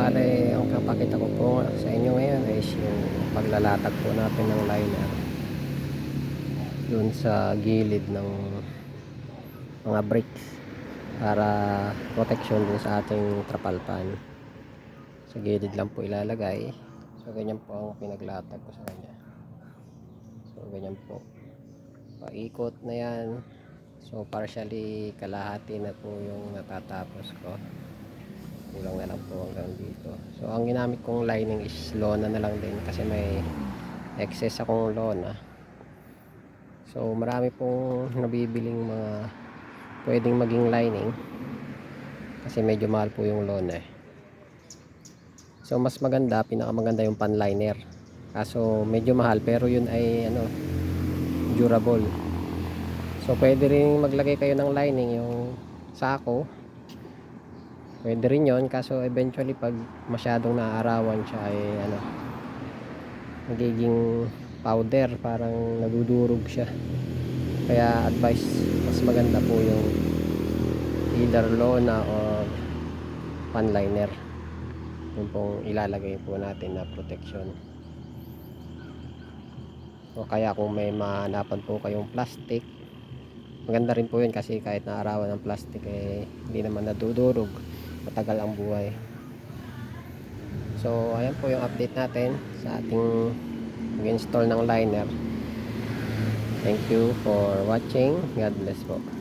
bale, ang kapakita ko po sa inyo ngayon is yung paglalatag po natin ng liner dun sa gilid ng mga bricks para protection dun sa ating trapal pan. Sa gilid lang po ilalagay. So, ganyan po ang pinaglatag ko sa kanya. So, ganyan po. Paikot na yan. So, partially kalahati na po yung natatapos ko. Kulang na lang po hanggang dito. So, ang ginamit kong lining is lona na lang din kasi may excess akong lona. So, marami pong nabibiling mga pwedeng maging lining kasi medyo mahal po yung lona eh. So, mas maganda, pinakamaganda yung panliner. Kaso, medyo mahal pero yun ay ano, durable. So, pwede rin maglagay kayo ng lining yung sako. Pwede rin yon kaso eventually pag masyadong naaarawan siya ay ano, nagiging powder, parang nadudurog siya. Kaya advice, mas maganda po yung either lona or panliner. Yung pong ilalagay po natin na protection. O kaya kung may mahanapan po kayong plastic, maganda rin po yun kasi kahit naarawan ng plastic eh hindi naman nadudurog matagal ang buhay. So ayan po yung update natin sa ating mag-install ng liner. Thank you for watching. God bless po